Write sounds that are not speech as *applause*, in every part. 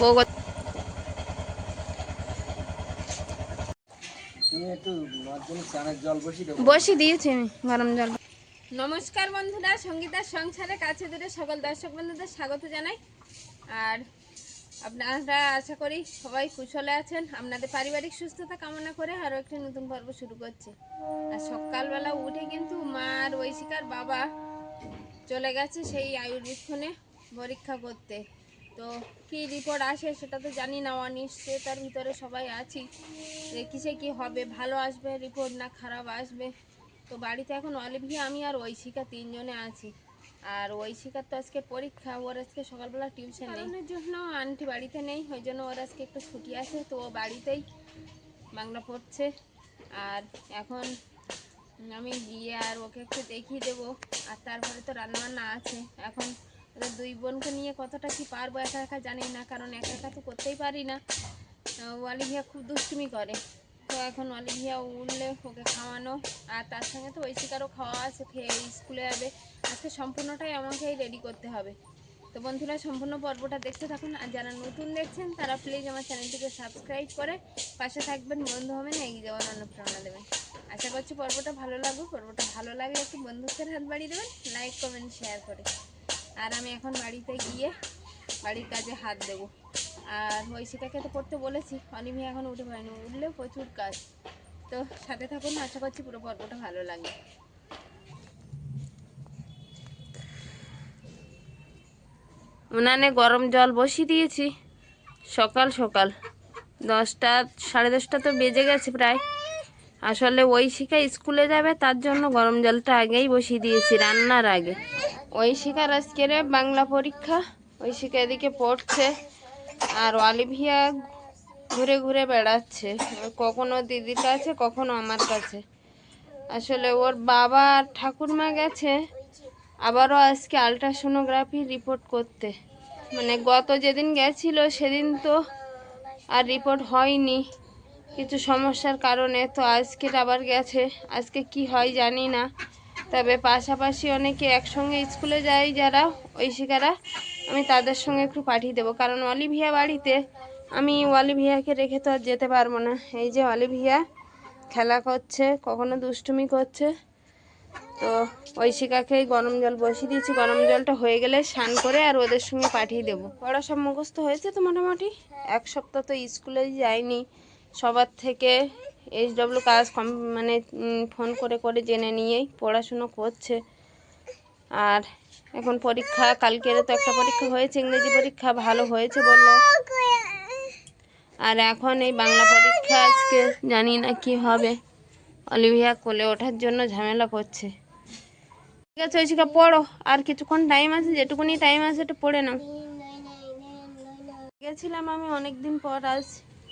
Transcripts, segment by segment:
বউ বসি দিয়েছি আমি গরম জল। নমস্কার বন্ধুরা সঙ্গীতার সংসারে কাছে দূরে সকল দর্শক বন্ধুদের স্বাগত জানাই। আর আপনারা আশা করি সবাই কুশলে আছেন। আপনাদের পারিবারিক সুস্থতা কামনা করে আরও একটি নতুন পর্ব শুরু করছি। আর সকালবেলা উঠে কিন্তু মা আর ঐশিকার বাবা চলে গেছে সেই আয়ুর্বেক্ষণে পরীক্ষা করতে। তো কি রিপোর্ট আসে সেটা তো জানি না, অনিশ্চয়তার ভিতরে সবাই আছি। যে কিসে কি হবে, ভালো আসবে রিপোর্ট না খারাপ আসবে? তো বাড়িতে এখন অলিভিয়া, আমি আর ঐশিকা তিনজনে আছি। আর ঐশিকার তো আজকে পরীক্ষা, ওর আজকে সকালবেলা টিউশন নেই। জন্য আন্টি বাড়িতে নেই, ওই জন্য ওর আজকে একটু ছুটি আছে, তো ও বাড়িতেই বাংলা পড়ছে। আর এখন আমি গিয়ে আর ওকে একটু দেখিয়ে দেবো। আর তারপরে তো রান্নাবান্না আছে। এখন ওদের দুই বোনকে নিয়ে কতটা কি পারব একা একা জানি না, কারণ একা একা তো করতেই পারি না। অলিভিয়া খুব দুষ্টুমি করে। তো এখন অলিভিয়া উঠলে ওকে খাওয়ানো, আর তার সঙ্গে তো ঐশিকারও খাওয়া আছে, খেয়ে স্কুলে যাবে। আজকে সম্পূর্ণটাই আমাকেই রেডি করতে হবে। তো বন্ধুরা, সম্পূর্ণ পর্বটা দেখতে থাকুন, আর যারা নতুন দেখছেন, তারা প্লিজ আমার চ্যানেলটিকে সাবস্ক্রাইব করে পাশে থাকবেন, বন্ধু হবেন, এগিয়ে যাওয়ার অনুপ্রেরণা দেবেন। আশা করছি পর্বটা ভালো লাগবে পর্বটা ভালো লাগলে একটু বন্ধুত্বের হাত বাড়িয়ে দেবেন লাইক কমেন্ট শেয়ার করে। আর আমি এখন বাড়িতে গিয়ে বাড়ির কাজে হাত দেবো। আর ঐশিকাকে তো পড়তে বলেছি, অনিমি এখন উঠে পারেনি উঠলেও প্রচুর কাজ। তো সাথে থাকুন, আশা করছি পুরো পর্বটা ভালো লাগে উনানে গরম জল বসিয়ে দিয়েছি। সকাল সকাল। দশটা, সাড়ে দশটা তো বেজে গেছে প্রায়। আসলে ওই শিখা স্কুলে যাবে, তার জন্য গরম জলটা আগেই বসিয়ে দিয়েছি, রান্নার আগে। শিখার আজকের বাংলা পরীক্ষা। ঐশিকা এদিকে পড়ছে আর অলিভিয়া ঘুরে ঘুরে বেড়াচ্ছে। কখনো দিদির কাছে, কখনো আমার কাছে। আসলে ওর বাবা আর ঠাকুরমা গেছে, আবারও আজকে আলট্রাসোনোগ্রাফি রিপোর্ট করতে। মানে গত যেদিন গেছিল, সেদিন তো আর রিপোর্ট হয়নি। কিছু সমস্যার কারণে তো আজকে আবার গেছে। আজকে কি হয় জানি না। তবে পাশাপাশি অনেকে একসঙ্গে স্কুলে যায় যারা ওই শিকারা আমি তাদের সঙ্গে একটু পাঠিয়ে দেবো। কারণ অলিভিয়া বাড়িতে আমি অলিভিয়াকে রেখে তো আর যেতে পারব না। এই যে অলিভিয়া খেলা করছে কখনো দুষ্টুমি করছে। তো ঐশিকাকে গরম জল বসিয়ে দিয়েছি। গরম জলটা হয়ে গেলে স্নান করে আর ওদের সঙ্গে পাঠিয়ে দেবো। পড়া সব মুখস্থ হয়েছে তো মোটামুটি? এক সপ্তাহ তো স্কুলে যায়নি সবার থেকে এইচ ডব্লিউ কাজ কম মানে ফোন করে করে জেনে নিয়েই পড়াশুনো করছে। আর এখন পরীক্ষা, কালকের তো একটা পরীক্ষা হয়েছে, ইংরেজি পরীক্ষা, ভালো হয়েছে বলল। আর এখন এই বাংলা পরীক্ষা আজকে, জানি না কি হবে। অলিভিয়া কোলে ওঠার জন্য ঝামেলা করছে। ঠিক আছে, ঐশিকা, পড়ো। আর কিছুক্ষণ টাইম আছে, যেটুকুনি টাইম আছে একটু পড়ে নাও। গেছিলাম আমি অনেক দিন পর আজ,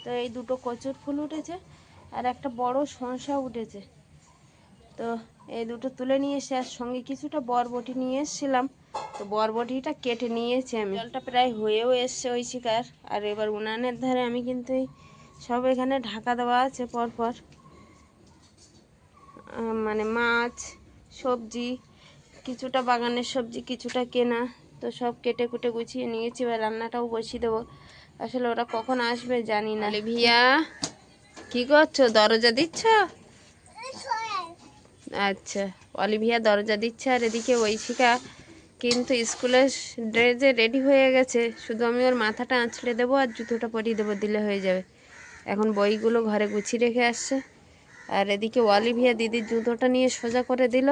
তো এই দুটো কচুর ফুল উঠেছে। আর একটা বড় শসা উঠেছে। তো এই দুটো তুলে নিয়ে এসে আর সঙ্গে কিছুটা বরবটি নিয়ে এসেছিলাম। তো বরবটিটা কেটে নিয়েছি আমি। জলটা প্রায় হয়েও এসছে ওই শিকার। আর এবার উনানের ধারে আমি কিন্তু সব এখানে ঢাকা দেওয়া আছে পরপর। মানে মাছ, সবজি, কিছুটা বাগানের সবজি, কিছুটা কেনা। তো সব কেটে কুটে গুছিয়ে নিয়েছি। এবার রান্নাটাও বসিয়ে দেবো। আসলে ওরা কখন আসবে জানি না। ভিয়া কি করছ? দরজা দিচ্ছ? আচ্ছা অলিভিয়া দরজা দিচ্ছে আর এদিকে ঐশিকা কিন্তু স্কুলের ড্রেসে রেডি হয়ে গেছে, শুধু আমি ওর মাথাটা আঁচড়ে দেবো আর জুতোটা পরিয়ে দেবো, দিলে হয়ে যাবে। এখন বইগুলো ঘরে গুছিয়ে রেখে আসছে। আর এদিকে অলিভিয়া দিদির জুতোটা নিয়ে সোজা করে দিল।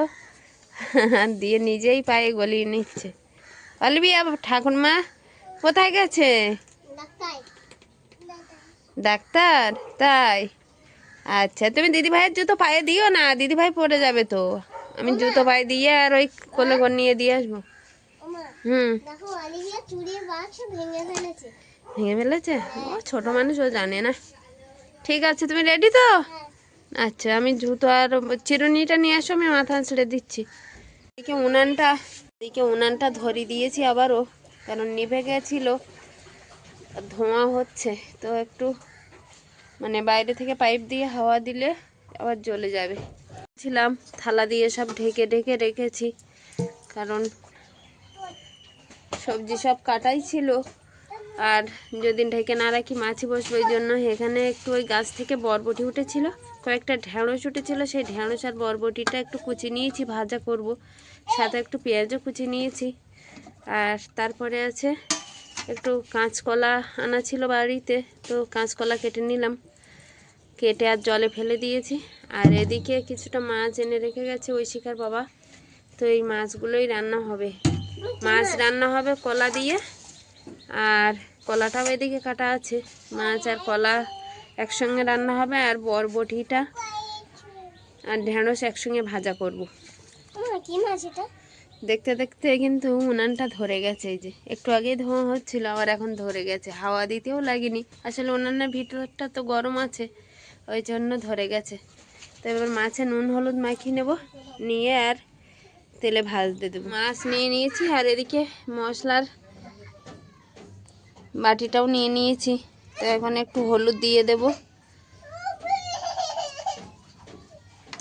*laughs* দিয়ে নিজেই পায়ে গলিয়ে নিচ্ছে। অলিভিয়া, ঠাকুরমা, কোথায় গেছে? ডাক্তার তাই। আচ্ছা তুমি দিদি ভাইয়ের জুতো পায়ে দিও না দিদি ভাই পড়ে যাবে তো। আমি জুতো পায়ে দিয়ে আর ওই কোলে করে নিয়ে দিয়ে আসব। হুম। ভেঙে ফেলেছে। ভেঙে ফেলেছে? ও ছোট মানুষ ও জানে না। ঠিক আছে তুমি রেডি তো? আচ্ছা আমি জুতো আর চিরুনিটা নিয়ে আসো আমি মাথা ছেড়ে দিচ্ছি। এদিকে উনানটা এদিকে উনানটা ধরিয়ে দিয়েছি আবারও কারণ নিভে গেছিল। ধোঁয়া হচ্ছে, তো একটু মানে বাইরে থেকে পাইপ দিয়ে হাওয়া দিলে আবার জ্বলে যাবে। ছিলাম, থালা দিয়ে সব ঢেকে ঢেকে রেখেছি, কারণ সবজি সব কাটাই ছিল। আর যদি ঢেকে না রাখি, মাছি বসবে ওই জন্য। এখানে একটু ওই গাছ থেকে বরবটি উঠেছিল, কয়েকটা ঢেঁড়স উঠেছিল, সেই ঢেঁড়স আর বরবটিটা একটু কুচি নিয়েছি, ভাজা করব। সাথে একটু পেঁয়াজও কুচি নিয়েছি। আর তারপরে আছে একটু কাঁচকলা আনা ছিল বাড়িতে, তো কাঁচকলা কেটে নিলাম। কেটে আর জলে ফেলে দিয়েছি। আর এদিকে কিছুটা মাছ এনে রেখে গেছে ওই শিকার বাবা। তো এই মাছগুলোই রান্না হবে। মাছ রান্না হবে কলা দিয়ে। আর কলাটাও এদিকে কাটা আছে। মাছ আর কলা একসঙ্গে রান্না হবে আর বরবটিটা আর ঢেঁড়স একসঙ্গে ভাজা করব। কি মাছ এটা? দেখতে দেখতে কিন্তু উনানটা ধরে গেছে, এই যে। একটু আগেই ধোঁয়া হচ্ছিল, আবার এখন ধরে গেছে। হাওয়া দিতেও লাগেনি। আসলে উনানের ভিতরটা তো গরম আছে, ওই জন্য ধরে গেছে। তো এবার মাছে নুন, হলুদ মাখিয়ে নেব। নিয়ে আর তেলে ভাজতে দেবো। মাছ নিয়ে নিয়েছি, আর এদিকে মশলার বাটিটাও নিয়ে নিয়েছি। তো এখন একটু হলুদ দিয়ে দেব।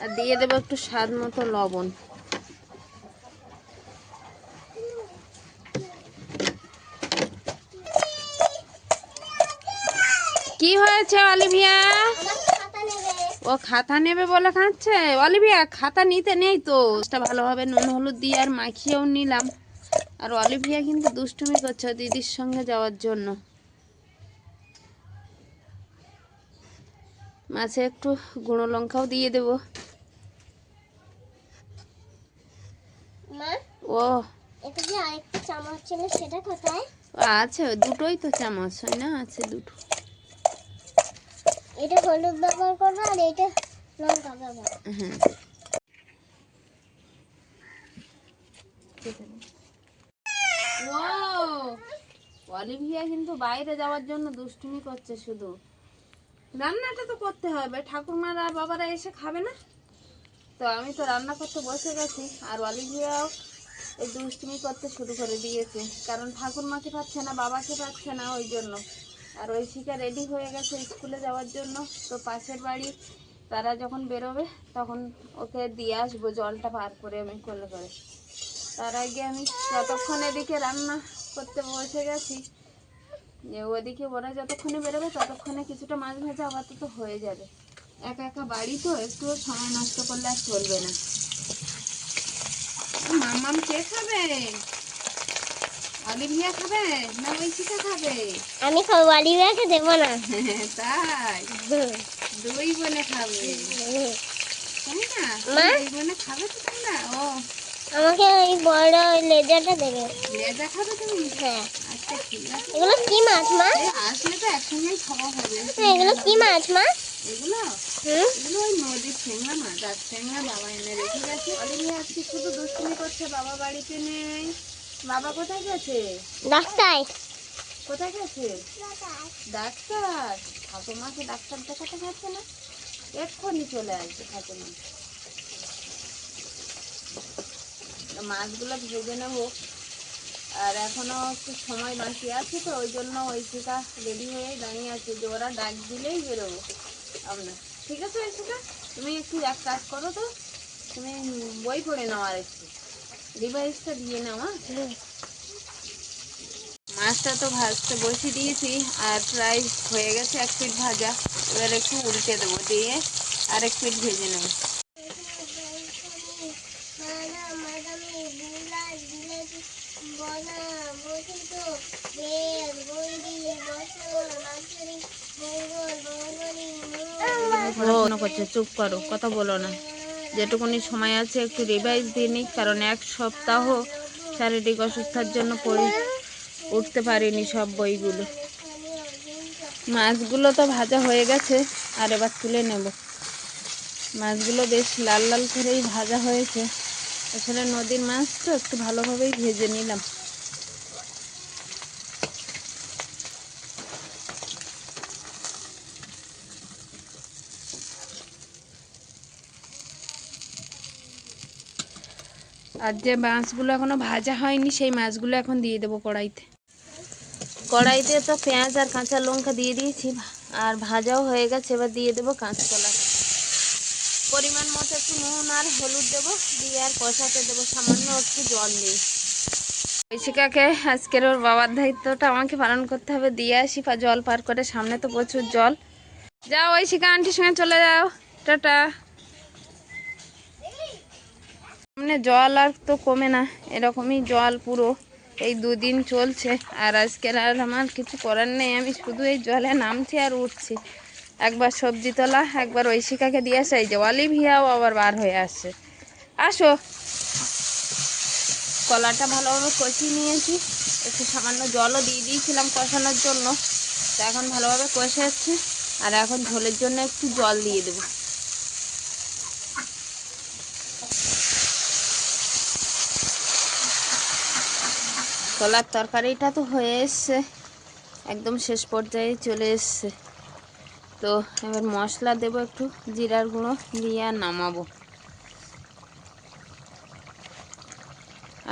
আর দিয়ে দেবো একটু স্বাদ মতো লবণ কি হয়েছে অলিভিয়া? ও খাতা নেবে বলে খাচ্ছে? অলিভিয়া খাতা নিতে নেই তো। এটা ভালোভাবে নুন হলুদ দিয়ে আর মাখিয়েও নিলাম। আর অলিভিয়া কিন্তু দুষ্টুমি করছে দিদির সঙ্গে যাওয়ার জন্য। মাছে একটু গুঁড়ো লঙ্কাও দিয়ে দেব। ও আছে দুটোই তো চামচ হয় না? আছে দুটো। এটা হলুদ ব্যবহার করব আর এটা লঙ্কা ব্যবহার হ্যাঁ। ও অলিভিয়া কিন্তু বাইরে যাওয়ার জন্য দুষ্টুমি করছে শুধু। রান্নাটা তো করতে হবে। ঠাকুরমারা বাবারা এসে খাবে না? তো আমি তো রান্না করতে বসে গেছি আর অলিভিয়াও এই দুষ্টুমি করতে শুরু করে দিয়েছে। কারণ ঠাকুরমাকে পাচ্ছে না বাবাকে পাচ্ছে না ওই জন্য। আর ওই শিকা রেডি হয়ে গেছে স্কুলে যাওয়ার জন্য। তো পাশের বাড়ি, তারা যখন বেরোবে, তখন ওকে দিয়ে আসব, জলটা পার করে আমি কোলে করে। তার আগে আমি যতক্ষণ এদিকে রান্না করতে বসে গেছি, যে ওদিকে ওরা যতক্ষণে বেরোবে, ততক্ষণে কিছুটা মাছ ভাজা আপাতত হয়ে যাবে। একা একা বাড়ি তো, একটু সময় নষ্ট করলে আর চলবে না। মামাম কে খাবে? অলিভিয়া খাবে না ওই খাবে? আমি খাব অলিভিয়াকে দেবো না। *laughs* তাই? দুই বোনে খাবে। তাই না? দুই বোনে খাবে তো তোমরা ও। আমাকে ওই বড় লেজারটা দেবে। লেজা খাবে তুমি? হ্যাঁ। আচ্ছা ঠিক আছে। এগুলো কি মাছ মা? আসলে তো একসঙ্গেই খাওয়া হবে। এগুলো কি মাছ মা? এগুলো? এগুলো ওই নদীর ঠেংরা মাছ। আর ঠেংরা বাবা এনে রেখে গেছে। অলিভিয়া আজকে শুধু দুষ্টুমি করছে বাবা বাড়িতে নেই। বাবা কোথায় গেছে? ডাক্তার। কোথায় গেছে? ডাক্তার। ঠাকুমাকে ডাক্তার দেখাতে যাচ্ছে না? এক্ষুনি চলে আসবে ঠাকুমা। মাছগুলো ভেজে নেব। আর এখনও একটু সময় বাকি আছে তো ওই জন্য ওই শিকা রেডি হয়ে দাঁড়িয়ে আছে যে ওরা ডাক দিলেই বেরোবো। আপনার ঠিক আছে ওই তুমি একটু এক কাজ করো তো। তুমি বই পড়ে নাও আর একটু রিভাইসটা দিয়ে নাও হ্যাঁ মাছটা তো ভাজতে বসিয়ে দিয়েছি আর প্রায় হয়ে গেছে এক পিঠ ভাজা এবার একটু উল্টে দেবো দিয়ে আর এক পিঠ ভেজে নেব করছে চুপ করো কথা বলো না যেটুকুনি সময় আছে একটু রিভাইজ দিয়ে নিই কারণ এক সপ্তাহ শারীরিক অসুস্থার জন্য পড়ে, উঠতে পারিনি সব বইগুলো। মাছগুলো তো ভাজা হয়ে গেছে, আর এবার তুলে নেব। মাছগুলো বেশ লাল লাল করেই ভাজা হয়েছে। আসলে নদীর মাছ তো একটু ভালোভাবেই ভেজে নিলাম। আর যে মাছগুলো এখনও ভাজা হয়নি সেই মাছগুলো এখন দিয়ে দেবো কড়াইতে। কড়াইতে তো পেঁয়াজ আর কাঁচা লঙ্কা দিয়ে দিয়েছি আর ভাজাও হয়ে গেছে এবার দিয়ে দেবো কাঁচকলা। পরিমাণ মতো একটু নুন আর হলুদ দেবো দিয়ে আর কষাতে দেবো সামান্য একটু জল দিয়ে। ঐশিকাকে আজকের ওর বাবার দায়িত্বটা আমাকে পালন করতে হবে দিয়ে আসি জল পার করে সামনে তো প্রচুর জল। যাও ঐশিকা আন্টির সঙ্গে চলে যাও। টাটা। সামনে জল আর তো কমে না, এরকমই জল পুরো এই দুদিন চলছে। আর আজকের আর আমার কিছু করার নেই, আমি শুধু এই জলে নামছি আর উঠছি। একবার সবজি তোলা একবার ঐশিকাকে দিয়ে আসে, এই যে অলিভিয়াও আবার বার হয়ে আসছে। আসো। কলাটা ভালোভাবে কষিয়ে নিয়েছি, একটু সামান্য জলও দিয়ে দিয়েছিলাম কষানোর জন্য। তো এখন ভালোভাবে কষে যাচ্ছে আর এখন ঝোলের জন্য একটু জল দিয়ে দেবো। কলার তরকারিটা তো হয়ে এসছে। একদম শেষ পর্যায়ে চলে এসছে। তো এবার মশলা দেবো একটু, জিরার গুঁড়ো দিয়ে নামাবো।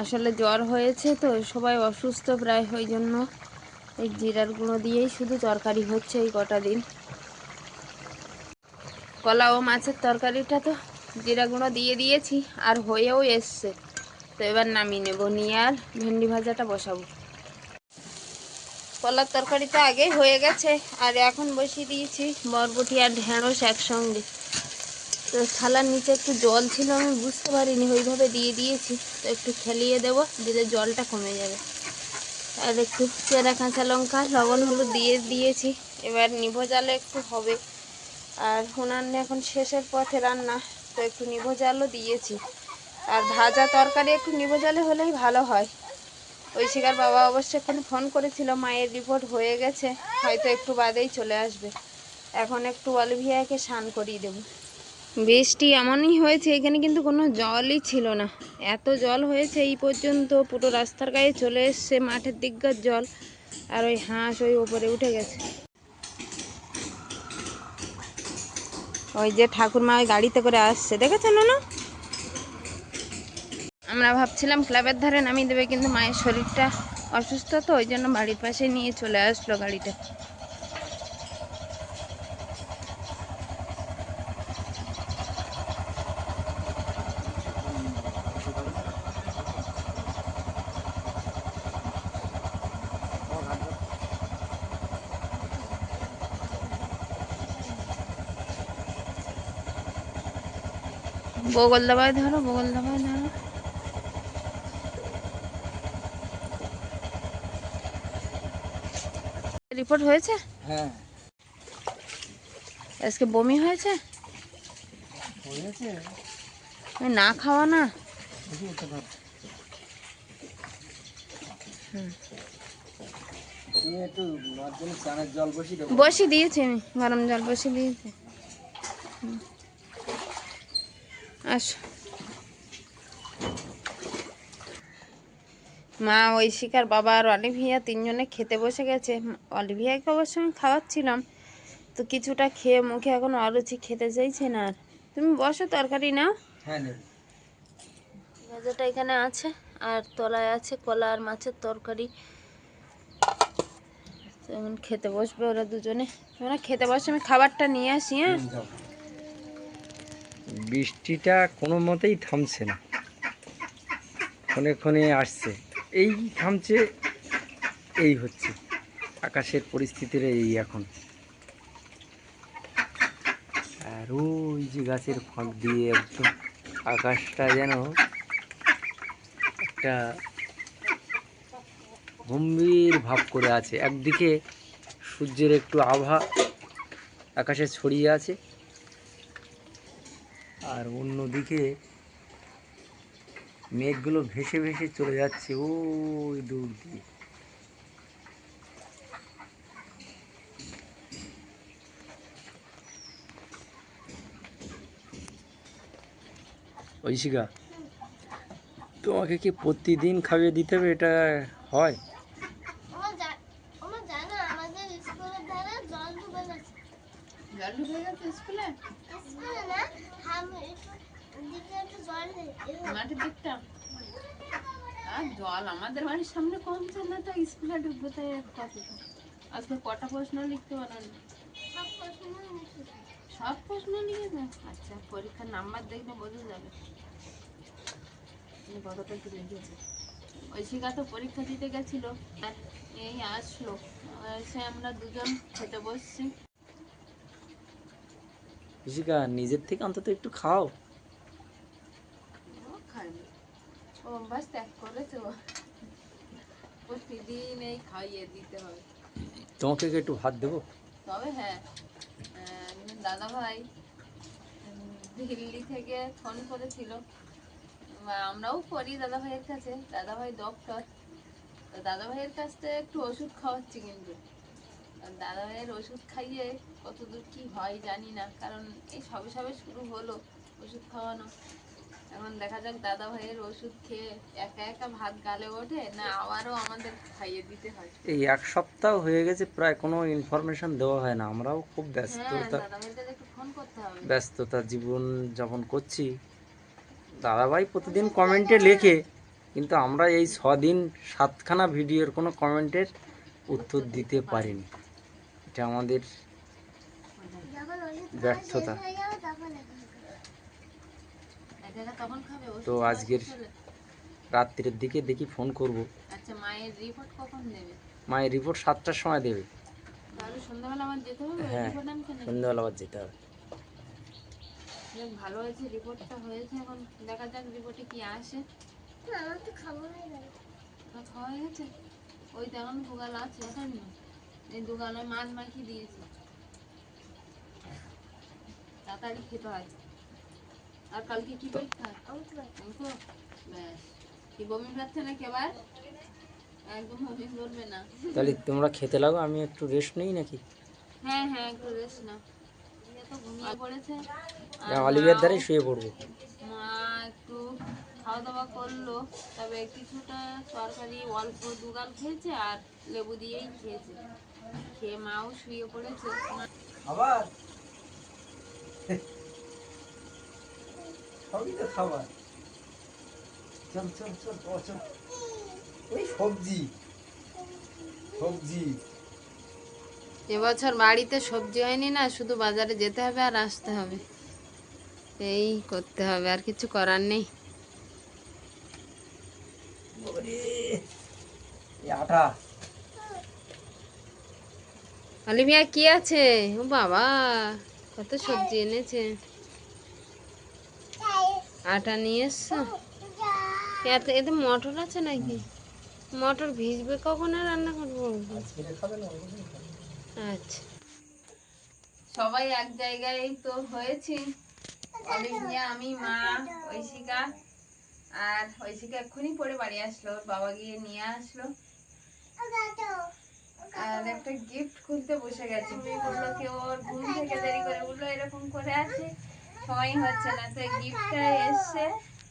আসলে জ্বর হয়েছে তো, সবাই অসুস্থ প্রায়, ওই জন্য এই জিরার গুঁড়ো দিয়েই শুধু তরকারি হচ্ছে এই কটা দিন। কলা ও মাছের তরকারিটা তো জিরা গুঁড়ো দিয়ে দিয়েছি, আর হয়েও এসছে। তো এবার নামিয়ে নেব। নিয়ে আর ভেন্ডি ভাজাটা বসাবো। কলার তরকারি তো আগেই হয়ে গেছে, আর এখন বসিয়ে দিয়েছি বরবটি আর ঢেঁড়স একসঙ্গে। তো থালার নিচে একটু জল ছিল, আমি বুঝতে পারিনি, ওইভাবে দিয়ে দিয়েছি। তো একটু খেলিয়ে দেবো, দিলে জলটা কমে যাবে। আর একটু চেরা কাঁচা লঙ্কা, লবণ, হলুদ দিয়ে দিয়েছি। এবার নিভো জালে একটু হবে। আর উনানে এখন শেষের পথে রান্না, তো একটু নিভো জালও দিয়েছি। আর ভাজা তরকারি একটু নিভো জালে হলেই ভালো হয়। ওই শিকার বাবা অবশ্য এখানে ফোন করেছিল, মায়ের রিপোর্ট হয়ে গেছে, হয়তো একটু বাদেই চলে আসবে। এখন একটু অলিভিয়াকে স্নান করিয়ে দেবো। বৃষ্টি এমনই হয়েছে, এখানে কিন্তু কোনো জলই ছিল না। এত জল হয়েছে এই পর্যন্ত, পুরো রাস্তার গায়ে চলে এসছে মাঠের দিককার জল, আর ওই হাঁস ওই ওপরে উঠে গেছে। ওই যে ঠাকুরমা ওই গাড়িতে করে আসছে দেখেছেন না আমরা ভাবছিলাম ক্লাবের ধারে নামিয়ে দেবে, কিন্তু মায়ের শরীরটা অসুস্থ তো, ওই জন্য বাড়ির পাশে নিয়ে চলে আসলো গাড়িটা। বগল দাবায় ধরো বগল দাবায় রিপোর্ট হয়েছে? হ্যাঁ। আজকে বমি হয়েছে? হয়েছে। না খাওয়া না? বসি দিয়েছি আমি গরম জল বসি দিয়েছি। আসো। মা ওই শিকার বাবা আর অলিভিয়া তিনজনে খেতে বসে গেছে। অলিভিয়াকে অবশ্য আমি খাওয়াচ্ছিলাম। তো কিছুটা খেয়ে মুখে এখন অরুচি খেতে চাইছে না আর। তুমি বসো তরকারি নাও। হ্যাঁ ভাজাটা এখানে আছে আর তলায় আছে কলা আর মাছের তরকারি। এখন খেতে বসবে ওরা দুজনে। ওরা খেতে বসে আমি খাবারটা নিয়ে আসি হ্যাঁ? বৃষ্টিটা কোনো মতেই থামছে না। ক্ষণে ক্ষণে আসছে। এই থামছে, এই হচ্ছে। আকাশের পরিস্থিতির এই এখন। আর ওই যে গাছের ফাঁক দিয়ে একদম আকাশটা যেন একটা গম্ভীর ভাব করে আছে। একদিকে সূর্যের একটু আভা আকাশে ছড়িয়ে আছে, আর অন্যদিকে মেঘগুলো ভেসে ভেসে চলে যাচ্ছে, ওই দূর দিয়ে। ঐশিকা, তোমাকে কি প্রতিদিন খাইয়ে দিতে হবে? এটা হয় আমার জা- আমার জানা আমাদের স্কুলের ধারে জল ডুবে গেছে জল ঢুকে গেছে স্কুলে স্কুলে না আমি একটু দিকে একটু জল নেই এরকম মাঠের দিকটা আর জল আমাদের বাড়ির সামনে কমছে না তাই এক কথা আজকে কটা প্রশ্ন লিখতে পারেন সব প্রশ্ন নিচে সব প্রশ্ন লিখেছে আচ্ছা পরীক্ষার নাম্বার দেখলে বোঝা যাবে। কতটা কি লিখেছে? ঐশিকা তো পরীক্ষা দিতে গেছিল আর এই আসলো। এসে আমরা দুজন খেতে বসছি। ঋষিকা নিজের থেকে অন্তত একটু খাও। ও খাবে ও অভ্যাস ত্যাগ করেছে প্রতিদিন এই খাইয়ে দিতে হবে। তোমাকে কি একটু ভাত দেবো? তবে হ্যাঁ। দাদা ভাই দিল্লি থেকে ফোন করেছিল। আমরাও করি দাদা ভাইয়ের কাছে। দাদা ভাই ডক্টর তো দাদা ভাইয়ের কাছ থেকে একটু ওষুধ খাওয়াচ্ছি কিন্তু। দাদা ভাইয়ের ওষুধ খাইয়ে কতদূর কি হয় জানি না। কারণ এই সবে সবে শুরু হলো ওষুধ খাওয়ানো। এখন দেখা যাক দাদা ভাইয়ের ওষুধ খেয়ে একা একা ভাত গালে ওঠে না আবারও আমাদের খাইয়ে দিতে হয়। এই এক সপ্তাহ হয়ে গেছে প্রায় কোনো ইনফরমেশন দেওয়া হয় না। আমরাও খুব হ্যাঁ ব্যস্ততা দাদা হবে। ব্যস্ততা জীবন যাপন করছি। দাদাভাই প্রতিদিন কমেন্টে লেখে কিন্তু আমরা এই ছদিন সাতখানা ভিডিওর কোনো কমেন্টের উত্তর দিতে পারিনি। এটা আমাদের ব্যর্থতা। শেষ হয়ে যাবে তখন দেখা হবে। একা একা তখন খাবে ওষুধ তো আজকের? রাত্রির দিকে দেখি ফোন করব। আচ্ছা মায়ের রিপোর্ট কখন দেবে? মায়ের রিপোর্ট সাতটার সময় দেবে। সন্ধ্যাবেলা আমার যেতে হবে? হ্যাঁ। সন্ধ্যাবেলা আবার যেতে হবে। ভালো হয়েছে রিপোর্টটা হয়েছে এখন। দেখা যাক রিপোর্টে কি আসে। না, আমার তো না খাওয়া হয়ে গেছে? ওই দেখুন আছে এখন এই মাছ মাখিয়ে দিয়েছি। তাড়াতাড়ি খেতে হয়। আর কালকে কি পরীক্ষা? অঙ্ক ব্যাস কি বমি পাচ্ছে নাকি আবার? একদম বমি করবে না। তাহলে তোমরা খেতে লাগো আমি একটু রেস্ট নিই নাকি? হ্যাঁ হ্যাঁ একটু রেস্ট নাও। ইয়ে অলিভিয়ার মাও- শুয়ে পড়ব। মা একটু খাওয়া দাওয়া করল তবে কিছুটা তরকারি অল্প দুগাল খেয়েছে আর লেবু দিয়েই খেয়েছে। খেয়ে মাও শুয়ে পড়েছে। আবার? সবই তো খাবার। চল চল চল ও চল। ওই সবজি। সবজি। এবছর বাড়িতে সবজি হয়নি না শুধু বাজারে যেতে হবে আর আসতে হবে। এই করতে হবে আর কিছু করার নেই। আটা। অলিভিয়া কি আছে? ও বাবা কত সবজি এনেছে। আটা নিয়ে এসছো? এতে এতে মটর আছে নাকি? মটর ভিজবে কখন আর রান্না করব আচ্ছা। সবাই এক জায়গায় তো হয়েছি। আমি, মা, ঐশিকা। আর ঐশিকা এক্ষুনি পরে বাড়ি আসলো বাবা গিয়ে নিয়ে আসলো। আর একটা গিফট খুলতে বসে গেছে। বলল কি ওর ঘুম থেকে দেরি করে বলল, এরকম করে আছে। সময় হচ্ছে না। তো গিফটটা এসছে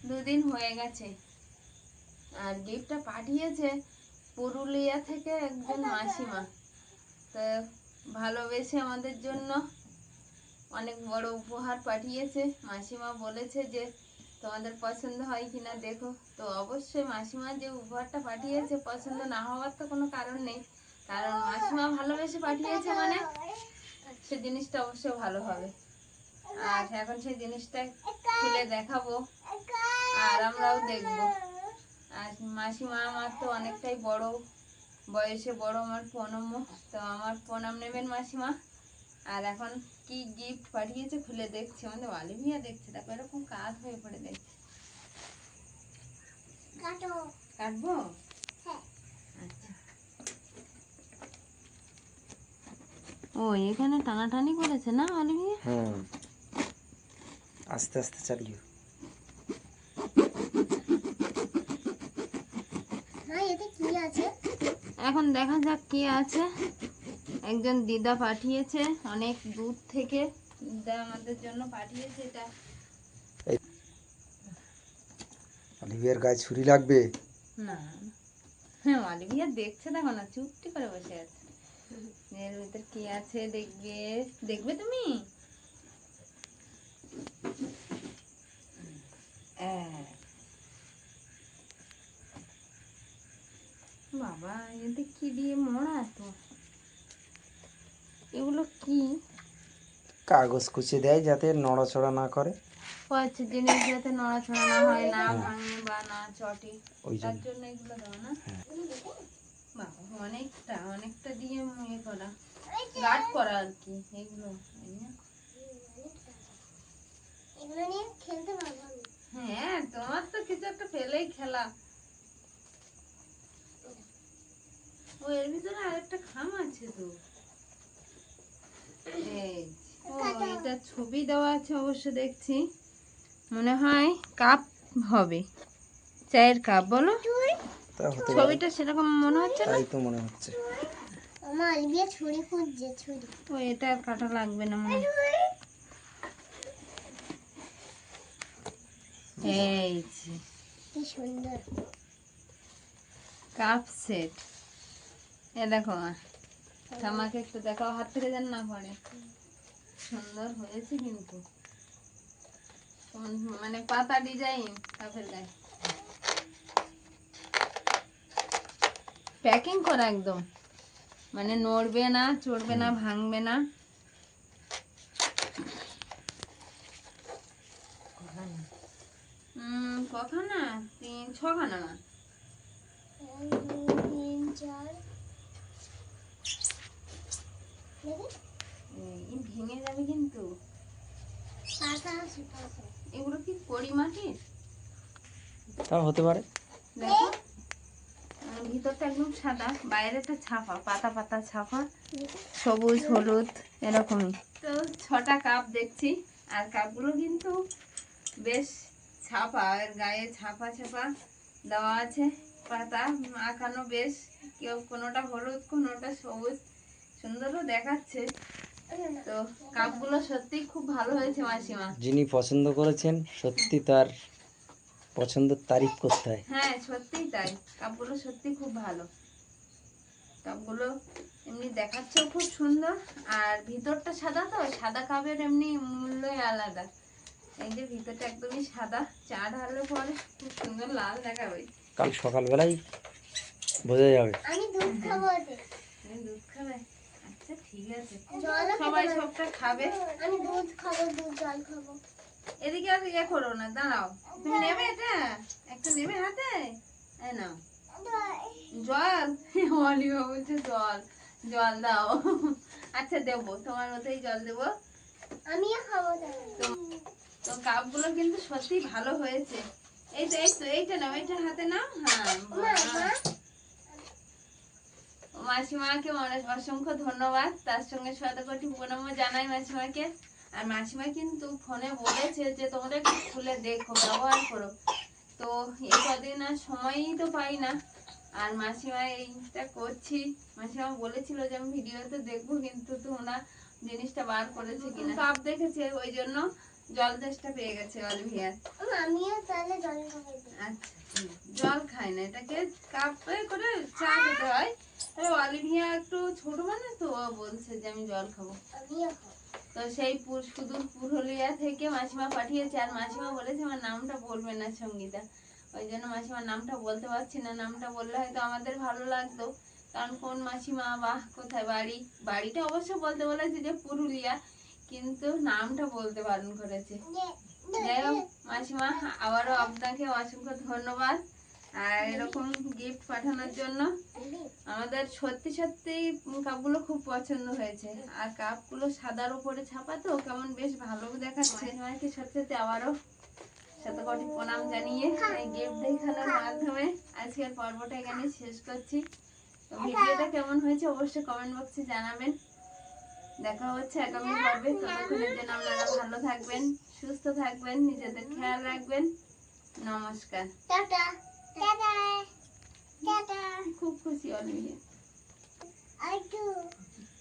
দুদিন হয়ে গেছে। আর গিফটটা পাঠিয়েছে পুরুলিয়া থেকে একজন মাসিমা। তো ভালোবেসে আমাদের জন্য অনেক বড় উপহার পাঠিয়েছে। মাসিমা বলেছে যে, তোমাদের পছন্দ হয় কিনা দেখো। তো অবশ্যই মাসিমা যে উপহারটা পাঠিয়েছে পছন্দ না হওয়ার তো কোনো কারণ নেই। কারণ মাসিমা ভালোবেসে পাঠিয়েছে মানে সে জিনিসটা অবশ্যই ভালো হবে। আর এখন সেই জিনিসটা খুলে দেখাবো। আর আমরাও দেখব। আর মাসিমা আমার তো অনেকটাই বড় বয়সে বড় আমার প্রণম্য তো আমার প্রণাম নেবেন মাসিমা? আর এখন কি গিফট পাঠিয়েছে খুলে দেখছি। আমাদের অলিভিয়া দেখছে। দেখো এরকম কাজ হয়ে পড়ে দেখছে। কাটো। কাটবো? হ্যাঁ। আচ্ছা। ও এখানে টানাটানি করেছে না অলিভিয়া হুম আস্তে আস্তে চালিও হ্যাঁ এতে এখন দেখা যাক কি আছে। একজন দিদা পাঠিয়েছে অনেক দূর থেকে। দিদা আমাদের জন্য পাঠিয়েছে এটা। অলিভিয়ার গায়ে ছুরি লাগবে? না। হ্যাঁ অলিভিয়া দেখছে দেখো না চুপটি করে বসে আছে। এর ভিতর কি আছে দেখবে। দেখবে তুমি? বাবা এতে কি দিয়ে মোড়া তো এগুলো কি? কাগজ কুচে দেয় যাতে নড়াচড়া না করে। ও আচ্ছা জিনিস যাতে নড়াচড়া না হয় না ভাঙে বা না চটে তার জন্য এগুলো দাও না? হ্যাঁ। বাবা অনেকটা অনেকটা দিয়ে ইয়ে করা। গার্ড করা আর কি এগুলো। এগুলো নিয়ে খেলতে পারব হ্যাঁ তোমার তো কিছু একটা ফেলেই খেলা। ও এর ভিতরে আরেকটা খাম আছে তো। ও এটা ছবি দেওয়া আছে অবশ্য দেখছি। মনে হয় কাপ হবে। চায়ের কাপ বলো। তা ছবিটা সেরকম মনে হচ্ছে না? তাই তো মনে হচ্ছে। ও এটা আর কাটা লাগবে না মনে এই যে কি সুন্দর কাপ সেট এ দেখো আমাকে একটু দেখাও হাত থেকে যেন না পড়ে সুন্দর হয়েছে কিন্তু। মানে পাতা ডিজাইন কাপের গায়ে প্যাকিং করা একদম। মানে নড়বে না চড়বে না ভাঙবে না। কখানা তিন ছখানা। মা তিন চার ভেঙে যাবে কিন্তু। এগুলো কি কড়ি মাটির? তা হতে পারে। দেখো। ভিতরটা একদম সাদা বাইরেটা ছাপা পাতা পাতা ছাপা সবুজ হলুদ এরকমই। তো ছটা কাপ দেখছি আর কাপগুলো কিন্তু বেশ ছাপা আর গায়ে ছাপা ছাপা দেওয়া আছে পাতা আঁকানো বেশ। কেউ কোনোটা হলুদ কোনোটা সবুজ। সুন্দরও দেখাচ্ছে। তো কাপগুলো সত্যি খুব ভালো হয়েছে মাসিমা। যিনি পছন্দ করেছেন সত্যি তার পছন্দের তারিফ করতে হয়। হ্যাঁ সত্যিই তাই। কাপগুলো সত্যি খুব ভালো। কাপগুলো এমনি দেখাচ্ছেও খুব সুন্দর। আর ভিতরটা সাদা তো? সাদা কাপের এমনি মূল্যই আলাদা। এই যে ভিতরটা একদমই সাদা চা ঢাললে পরে খুব সুন্দর লাল দেখাবে। কাল সকালবেলাই বোঝা যাবে। আমি দুধ খাব তুমি দুধ খাবে? আচ্ছা ঠিক আছে। সবাই সবটা খাবে। আমি দুধ খাব দুধ জল খাব। এদিকে আর ইয়ে করো না দাঁড়াও। তুমি নেবে এটা? একটা নেবে হাতে? এই নাও। জল। *laughs* অলিভা বলছে জল। জল দাও। *laughs* আচ্ছা দেবো। তোমার মতোই জল দেবো। আমিও খাব। তো কাপগুলো কিন্তু সত্যি ভালো হয়েছে। এই তো এই তো এইটা নাও এইটা হাতে নাও। হ্যাঁ মাসিমাকে অনেক অসংখ্য ধন্যবাদ। তার সঙ্গে শত কোটি প্রণাম জানাই মাসিমাকে। আর মাসিমা কিন্তু ফোনে বলেছে যে তোমরা একটু খুলে দেখো ব্যবহার করো। তো এই কদিন আর সময়ই তো পাই না। আর মাসিমা এইটা করছি। মাসিমা বলেছিল যে আমি ভিডিওতে দেখব কিন্তু তোমরা জিনিসটা বার করেছে কিনা? কাপ দেখেছে ওই জন্য। জল তেষ্টা পেয়ে গেছে অলিভিয়ার আমিও তাহলে জল খাব। আচ্ছা জল খায় না এটাকে কাপে করে চা খেতে হয়। তবে অলিভিয়া একটু ছোট মানুষ তো ও বলছে যে আমি জল খাব। তো সেই পুর পুরুলিয়া থেকে মাসিমা পাঠিয়েছে আর মাসিমা বলেছে আমার নামটা বলবে না সঙ্গীতা। ওই জন্য মাসিমার নামটা বলতে পারছি না নামটা বললে হয়তো আমাদের ভালো লাগতো। কারণ কোন মাসিমা বা কোথায় বাড়ি? বাড়িটা অবশ্য বলতে বলেছে যে পুরুলিয়া। কিন্তু নামটা বলতে বারণ করেছে। যাই হোক মাসিমা আবারও আপনাকে অসংখ্য ধন্যবাদ। আর এরকম গিফট পাঠানোর জন্য আমাদের সত্যি সত্যি কাপগুলো খুব পছন্দ হয়েছে। আর কাপগুলো সাদার উপরে ছাপা তো কেমন বেশ ভালো দেখাচ্ছে। মাসিমাকে সত্যি সত্যি আবারও শতকোটি প্রণাম জানিয়ে এই গিফট দেখানোর মাধ্যমে। আজকের পর্বটা এখানে শেষ করছি। ভিডিওটা কেমন হয়েছে অবশ্যই কমেন্ট বক্সে জানাবেন। দেখা হচ্ছে আগামী পর্বে। ততক্ষণের জন্য আপনারা ভালো থাকবেন সুস্থ থাকবেন নিজেদের খেয়াল রাখবেন। নমস্কার। খুব খুশি আরেকটু